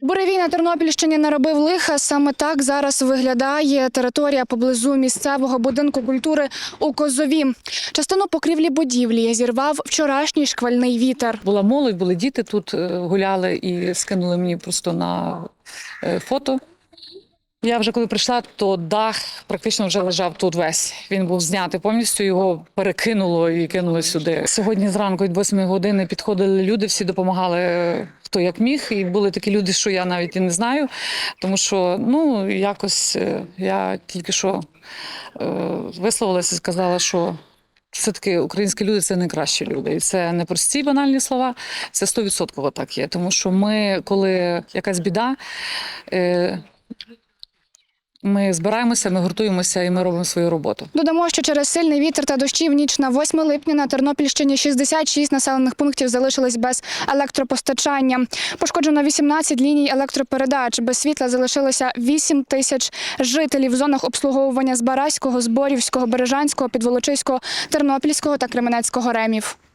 Буревій на Тернопільщині наробив лиха. Саме так зараз виглядає територія поблизу місцевого будинку культури у Козові. Частину покрівлі будівлі зірвав вчорашній шквальний вітер. Була молодь, були діти тут е, гуляли і скинули мені просто на е, фото. Я вже коли прийшла, то дах практично вже лежав тут весь. Він був знятий повністю, його перекинуло і кинули сюди. Сьогодні зранку від 8 години підходили люди, всі допомагали хто як міг. І були такі люди, що я навіть і не знаю. Тому що ну якось е, я тільки що е, висловилася і сказала, що все-таки українські люди це найкращі люди. І це не прості банальні слова, це 100% так є. Тому що ми, коли якась біда, е, ми збираємося, ми гуртуємося і ми робимо свою роботу. Додамо, що через сильний вітер та дощі в ніч на 8 липня на Тернопільщині 66 населених пунктів залишились без електропостачання. Пошкоджено 18 ліній електропередач. Без світла залишилося 8 тисяч жителів в зонах обслуговування Збаразького, Зборівського, Бережанського, Підволочиського, Тернопільського та Кременецького ремів.